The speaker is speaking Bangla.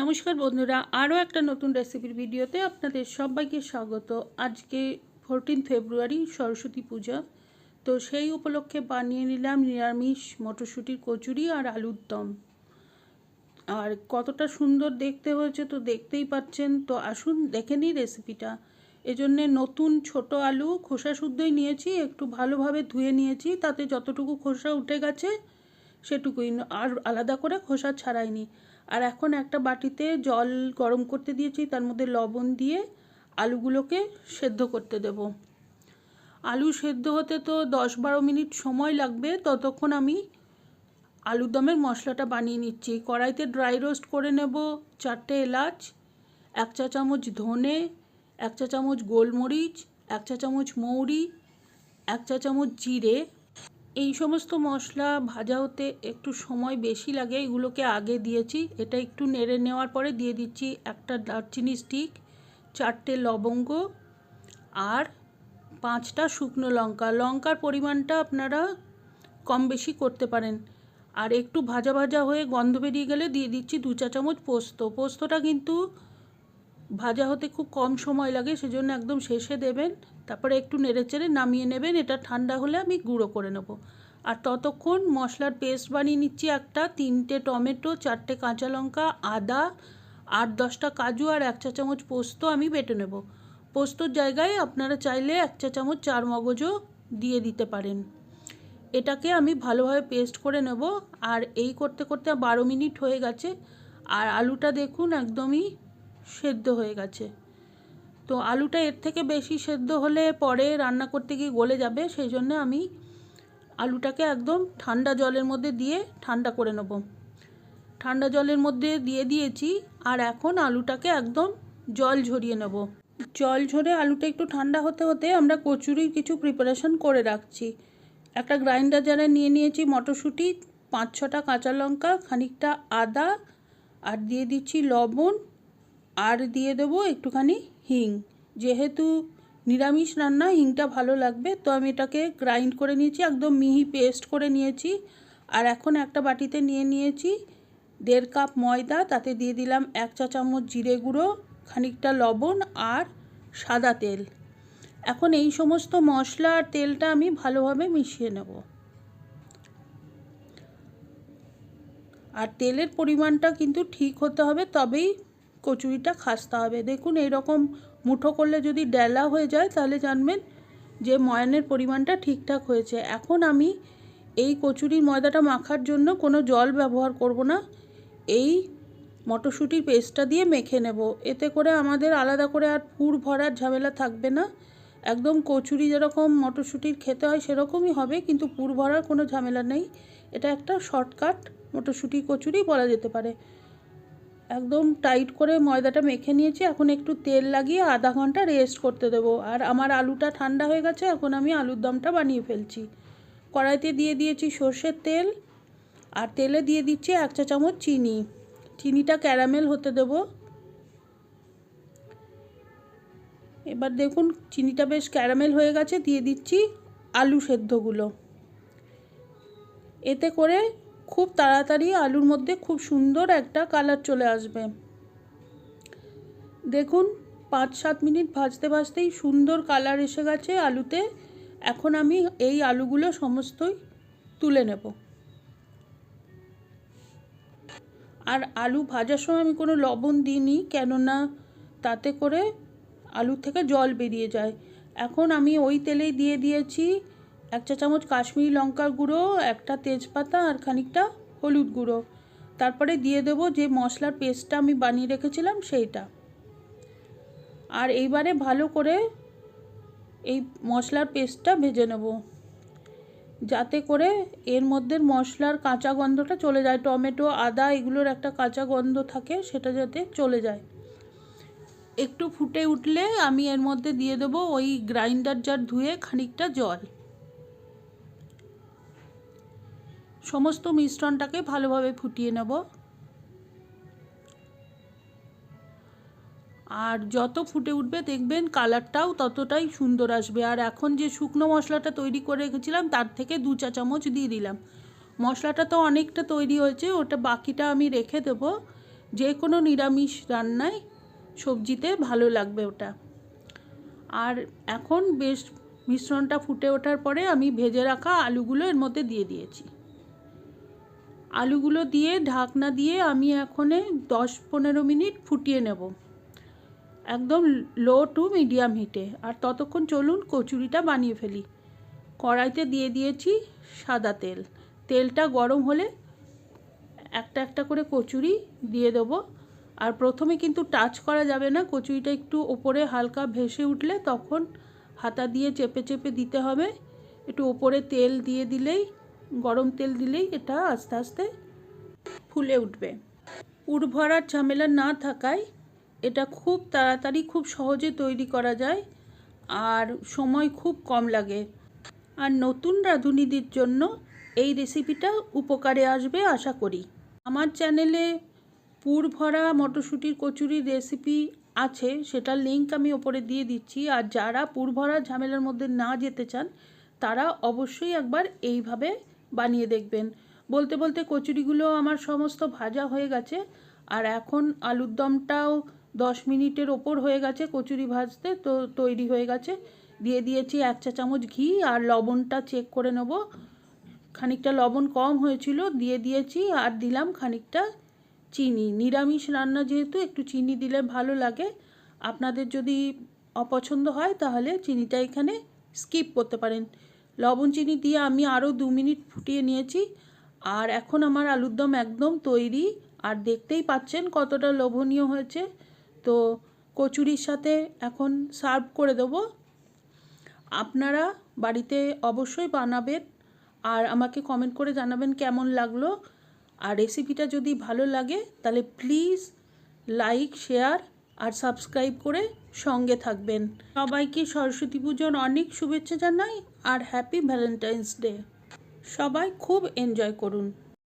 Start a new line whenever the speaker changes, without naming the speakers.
নমস্কার বন্ধুরা, আরও একটা নতুন রেসিপির ভিডিওতে আপনাদের সবাইকে স্বাগত। আজকে ফোরটিন ফেব্রুয়ারি সরস্বতী পূজা। তো সেই উপলক্ষে বানিয়ে নিলাম নিরামিষ মটরশুঁটির কচুরি আর আলুর দম। আর কতটা সুন্দর দেখতে হয়েছে তো দেখতেই পাচ্ছেন। তো আসুন দেখে নিই রেসিপিটা। এজন্যে নতুন ছোট আলু খোসা শুদ্ধই নিয়েছি, একটু ভালোভাবে ধুয়ে নিয়েছি, তাতে যতটুকু খোসা উঠে গেছে সেটুকুই। আর আলাদা করে খোসা ছাড়াইনি। আর এখন একটা বাটিতে জল গরম করতে দিয়েছি, তার মধ্যে লবণ দিয়ে আলুগুলোকে সেদ্ধ করতে দেব। আলু সেদ্ধ হতে তো দশ বারো মিনিট সময় লাগবে, ততক্ষণ আমি আলুর দমের মশলাটা বানিয়ে নিচ্ছি। কড়াইতে ড্রাই রোস্ট করে নেব চারটে এলাচ, এক চা চামচ ধনে, এক চা চামচ গোলমরিচ, এক চা চামচ মৌরি, এক চা চামচ জিরে এই সমস্ত মশলা ভাজা হতে একটু সময় বেশি লাগে, এগুলোকে আগে দিয়েছি। এটা একটু নেড়ে নেওয়ার পরে দিয়ে দিচ্ছি একটা দারচিনি স্টিক, চারটে লবঙ্গ আর পাঁচটা শুকনো লঙ্কা। লঙ্কার পরিমাণটা আপনারা কম বেশি করতে পারেন। আর একটু ভাজা ভাজা হয়ে গন্ধ বেরিয়ে গেলে দিয়ে দিচ্ছি দু চা চামচ পোস্ত। পোস্তটা কিন্তু ভাজা হতে খুব কম সময় লাগে, সেজন্য একদম শেষে দেবেন, তারপরে একটু নেড়েচেড়ে নামিয়ে নেবেন, এটা ঠান্ডা হলে আমি গুঁড়ো করে নেব। আর ততক্ষণ মশলার পেস্ট বানিয়ে নিচ্ছি একটা, তিনটে টমেটো, চারটে কাঁচা লঙ্কা, আদা, আট দশটা কাজু আর এক চা চামচ পোস্ত আমি বেটে নেব। পোস্তর জায়গায় আপনারা চাইলে এক চা চামচ চার মগজও দিয়ে দিতে পারেন। এটাকে আমি ভালোভাবে পেস্ট করে নেব, আর এই করতে করতে বারো মিনিট হয়ে গেছে, আর আলুটা দেখুন একদমই সেদ্ধ হয়ে গেছে। তো আলুটা এর থেকে বেশি সেদ্ধ হলে পরে রান্না করতে গিয়ে গলে যাবে, সেই জন্য আমি আলুটাকে একদম ঠান্ডা জলের মধ্যে দিয়ে ঠান্ডা করে নেব। ঠান্ডা জলের মধ্যে দিয়ে দিয়েছি আর এখন আলুটাকে একদম জল ঝরিয়ে নেব। জল ঝরে আলুটা একটু ঠান্ডা হতে হতে আমরা কচুরির কিছু প্রিপারেশন করে রাখছি। একটা গ্রাইন্ডার জারে নিয়ে নিয়েছি মটরশুঁটি, পাঁচ ছটা কাঁচা লঙ্কা, খানিকটা আদা, আর দিয়ে দিচ্ছি লবণ আর দিয়ে দেবো একটুখানি হিং। যেহেতু নিরামিষ রান্না, হিংটা ভালো লাগবে, তো আমি এটাকে গ্রাইন্ড করে নিয়েছি, একদম মিহি পেস্ট করে নিয়েছি। আর এখন একটা বাটিতে নিয়ে নিয়েছি দেড় কাপ ময়দা, তাতে দিয়ে দিলাম এক চা চামচ জিরে গুঁড়ো, খানিকটা লবণ আর সাদা তেল। এখন এই সমস্ত মশলা আর তেলটা আমি ভালোভাবে মিশিয়ে নেব। আর তেলের পরিমাণটা কিন্তু ঠিক হতে হবে, তবেই কচুরিটা খাসতে হবে। দেখুন, এইরকম মুঠো করলে যদি ডেলা হয়ে যায়, তাহলে জানবেন যে ময়ানের পরিমাণটা ঠিকঠাক হয়েছে। এখন আমি এই কচুরির ময়দাটা মাখার জন্য কোনো জল ব্যবহার করব না। এই মটরশুঁটির পেস্টটা দিয়ে মেখে নেব। এতে করে আমাদের আলাদা করে আর পুর ভরার ঝামেলা থাকবে না। একদম কচুরি যেরকম মটরশুঁটির খেতে হয়, সেরকমই হবে, কিন্তু পুর ভরার কোনো ঝামেলা নেই। এটা একটা শর্টকাট মটরশুঁটি কচুরি বলা যেতে পারে। একদম টাইট করে ময়দাটা মেখে নিয়েছি। এখন একটু তেল লাগিয়ে আধা ঘণ্টা রেস্ট করতে দেবো। আর আমার আলুটা ঠান্ডা হয়ে গেছে, এখন আমি আলুর দমটা বানিয়ে ফেলছি। কড়াইতে দিয়ে দিয়েছি সর্ষের তেল আর তেলে দিয়ে দিচ্ছি এক চা চামচ চিনি। চিনিটা ক্যারামেল হতে দেব। এবার দেখুন, চিনিটা বেশ ক্যারামেল হয়ে গেছে। দিয়ে দিচ্ছি আলু সেদ্ধগুলো। এতে করে খুব তাড়াতাড়ি আলুর মধ্যে খুব সুন্দর একটা কালার চলে আসবে। দেখুন, পাঁচ সাত মিনিট ভাজতে ভাজতেই সুন্দর কালার এসে গেছে আলুতে। এখন আমি এই আলুগুলো সমস্তই তুলে নেব। আর আলু ভাজার সময় আমি কোনো লবণ দিইনি, কেননা তাতে করে আলু থেকে জল বেরিয়ে যায়। এখন আমি ওই তেলেই দিয়ে দিয়েছি এক চা চামচ কাশ্মীরি লঙ্কার গুঁড়ো, একটা তেজপাতা আর খানিকটা হলুদ গুঁড়ো। তারপরে দিয়ে দেবো যে মশলার পেস্টটা আমি বানিয়ে রেখেছিলাম সেইটা। আর এইবারে ভালো করে এই মশলার পেস্টটা ভেজে নেব। যাতে করে এর মধ্যে মশলার কাঁচা গন্ধটা চলে যায়। টমেটো, আদা এগুলোর একটা কাঁচা গন্ধ থাকে সেটা যাতে চলে যায়। একটু ফুটে উঠলে আমি এর মধ্যে দিয়ে দেবো ওই গ্রাইন্ডার জার ধুয়ে খানিকটা জল। সমস্ত মিশ্রণটাকে ভালোভাবে ফুটিয়ে নেব। আর যত ফুটে উঠবে, দেখবেন কালারটাও ততটাই সুন্দর আসবে। আর এখন যে শুকনো মশলাটা তৈরি করে রেখেছিলাম, তার থেকে দু চা চামচ দিয়ে দিলাম। মশলাটা তো অনেকটা তৈরি হয়েছে, ওটা বাকিটা আমি রেখে দেবো। যে কোনো নিরামিষ রান্নায় সবজিতে ভালো লাগবে ওটা। আর এখন বেশ মিশ্রণটা ফুটে ওঠার পরে আমি ভেজে রাখা আলুগুলো এর মধ্যে দিয়ে দিয়েছি। আলুগুলো দিয়ে, ঢাকনা দিয়ে আমি এখনে দশ পনেরো মিনিট ফুটিয়ে নেব। একদম লো টু মিডিয়াম হিটে। আর ততক্ষণ চলুন কচুরিটা বানিয়ে ফেলি। কড়াইতে দিয়ে দিয়েছি সাদা তেল। তেলটা গরম হলে একটা একটা করে কচুরি দিয়ে দেবো। আর প্রথমে কিন্তু টাচ করা যাবে না, কচুরিটা একটু ওপরে হালকা ভেসে উঠলে তখন হাতা দিয়ে চেপে চেপে দিতে হবে। একটু ওপরে তেল দিয়ে দিলেই গরম তেল দিলেই এটা আস্তে আস্তে ফুলে উঠবে। উড়ভরার ঝামেলা না থাকায় এটা খুব তাড়াতাড়ি খুব সহজে তৈরি করা যায় আর সময় খুব কম লাগে। আর নতুন রাঁধুনিদের জন্য এই রেসিপিটা উপকারে আসবে আশা করি। আমার চ্যানেলে পুর ভরা মটরশুঁটির কচুরির রেসিপি আছে, সেটার লিঙ্ক আমি ওপরে দিয়ে দিচ্ছি। আর যারা পুর ভরা ঝামেলার মধ্যে না যেতে চান, তারা অবশ্যই একবার এইভাবে বানিয়ে দেখবেন। বলতে বলতে কচুরিগুলো আমার সমস্ত ভাজা হয়ে গেছে আর এখন আলুর দমটাও দশ মিনিটের ওপর হয়ে গেছে কচুরি ভাজতে, তো তৈরি হয়ে গেছে। দিয়ে দিয়েছি এক চা চামচ ঘি আর লবণটা চেক করে নেব। খানিকটা লবণ কম হয়েছিল, দিয়ে দিয়েছি আর দিলাম খানিকটা চিনি। নিরামিষ রান্না যেহেতু, একটু চিনি দিলে ভালো লাগে। আপনাদের যদি অপছন্দ হয় তাহলে চিনিটা এখানে স্কিপ করতে পারেন। লবণ চিনি দিয়ে আমি আরও দু মিনিট ফুটিয়ে নিয়েছি। আর এখন আমার আলুর দম একদম তৈরি। আর দেখতেই পাচ্ছেন কতটা লোভনীয় হয়েছে। তো কচুরির সাথে এখন সার্ভ করে দেবো। আপনারা বাড়িতে অবশ্যই বানাবেন। আর আমাকে কমেন্ট করে জানাবেন কেমন লাগল। আর রেসিপিটা যদি ভালো লাগে, তাহলে প্লিজ লাইক শেয়ার আর সাবস্ক্রাইব করে সঙ্গে থাকবেন। সবাইকে সরস্বতী পুজোর অনেক শুভেচ্ছা জানাই। আর হ্যাপি ভ্যালেন্টাইন্স ডে। সবাই খুব এনজয় করুন।